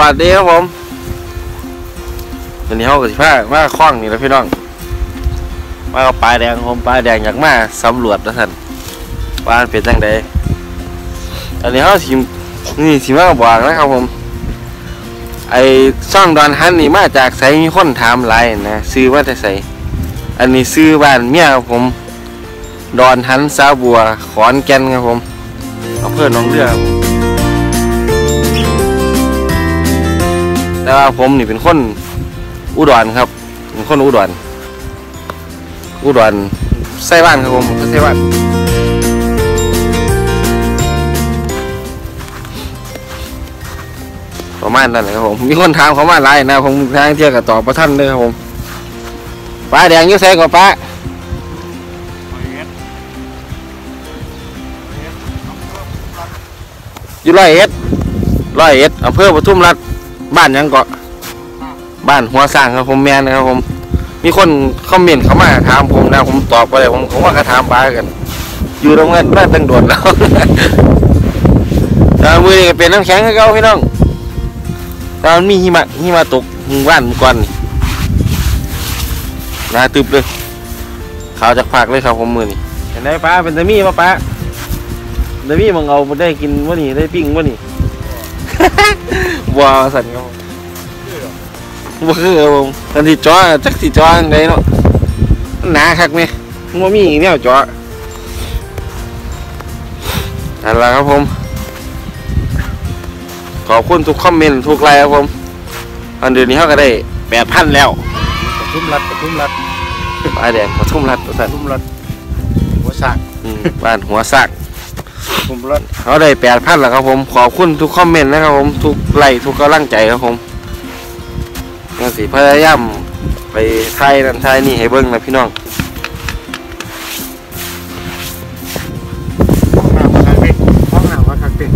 วัสดีครับผมวันนี้เขากับสิพามาคล้องนี่แล้วพี่น้อง มากับปลายแดงผมปลายแดงอยากมาสำรวจนะท่านว่านเป็นจังไดอันนี้เขาสินี่สิมาบอกนะครับผม ไอ้ซ่องดอนฮันนี่มาจากไสมีคนถามหลายนะซื้อมาแต่ไสอันนี้ซื้อบ้านเมียครับผม ดอนฮันซาบัว ขอนแก่นครับผมอำเภอหนองเรือ ว่าผมนี่เป็นคนอุดรครับ เป็นคนอุดรอุดรไส้บ้านครับผมไส้บ้านประมาณนั้นแหละครับผมมีคนถามเขามาหลายนะผมทางเที่ยวกับต่อประท่านเลยครับผมป้าแดงอยุ่ใส่กับป้าอยู่ร้อยเอ็ดร้อยเอ็ดอำเภอปทุมรัฐ บ้านหยังเกาะบ้านหัวสร้างครับผมแมนนะครับผม มีคนคอมเมนต์เข้ามาถามผมนะผมตอบไปเลยผมผมว่ากระถามปลากัน อยู่ตรงนั้นน่าตั้งโดดแล้วแต่มือนี่ก็เป็นน้ำแข็งให้เขาพี่น้องแตอนมีหิมะหิมะตกหมู่บ้านหมู่ก่อนนี่นาตึบเลยขาวจากผักเลยครับผมมือนี่เห็นไหมป้าเป็นตะมี่ป่ะป้าตะมี่มังเอาบ่ได้กินวะนี่ได้ปิ้งวะนี่ ว้าวสันครับผมบ่คือครับผมอันที่จอจักสิจอจังไดเนาะนหนาคักไหมมันบ่มีแนวจอนั่นล่ะครับผม ขอบคุณทุกคอมเมนต์ทุกไลค์ครับผม อันเดือนนี้เขาก็ได้แปดพันแล้วปทุมรัฐปทุมรัฐป้ายแดงปทุมรัฐสันปทุมรัฐหัวสร้างบ้านหัวซาก ปทุมรัฐเขาได้แปดพันแล้วครับผมขอบคุณทุกคอมเมนต์นะครับผมทุกไลค์ทุกกำลังใจครับผมก็สิพยายามไปไทยนั่นไทยนี่ให้เบิ้งนะพี่น้องห้องน้ำว่าคักเด็กห้องน้ำว่าคักเด็ก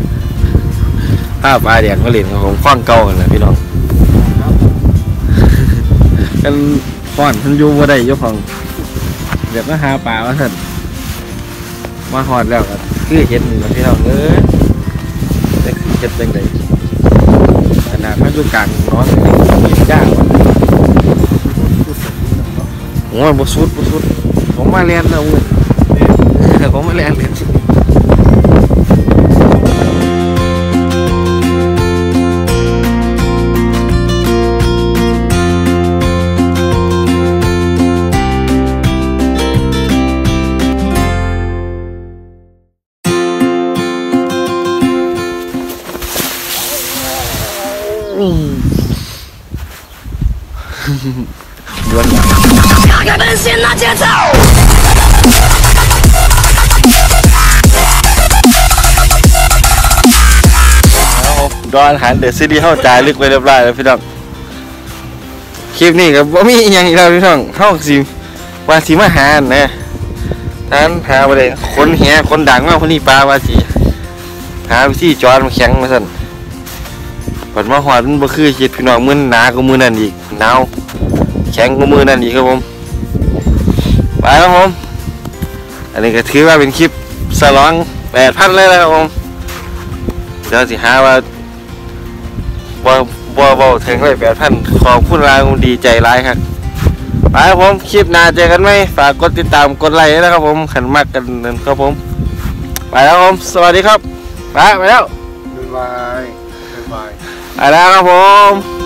ภาพปลายแดงก็เล่นครับผมคว้างเก่ากันนะพี่น้องกันฟ้อนมันอยู่บ่ได้อยกของเดี๋ยวก็หาปลามาสั่นมาหอดแล้วก็ คือเห็นมันพี่น้องเอ้ยแต่เห็ดจังไงขนาดมันอยู่กลางน้องนี่จ้าวะโอ้ยบุสุดบุสุดผมมาเรียนแล้วเว้ย ด้วนะเจ้าดอนหันเดอะซีดีเข้าใจลึกไปเรียบร้อยแล้วพี่น้องคลิปนี้ก็บ่มีอหยังอีกแล้วพี่น้องเข้าสิวาสีมาหานะท่านพาไปเลยคนแหคนดังมากคนนี้ปลาวาสีหาวิธีจอดมาแข็งมาสั่น ปัดมาหอดมันบ่คือคิดพี่น้องมื้อหนากว่ามื้อนั้นอีกหนาวแข็งกว่ามื้อนั้นอีกครับผมไปครับผมอันนี้ก็ถือว่าเป็นคลิปสลอง8,000เลยนะครับผมเดี๋ยวสิหาว่าบ่บ่บ่ถึงเลยแปดพันขอบคุณหลายผมดีใจหลายครับไปครับผมคลิปหน้าเจอกันไหมฝากกดติดตามกดไลค์นะครับผมขันมากกันครับผม ไปแล้วครับผม สวัสดีครับ ไปไปแล้วบ๊ายบายบ๊ายบาย ไปแล้วครับผม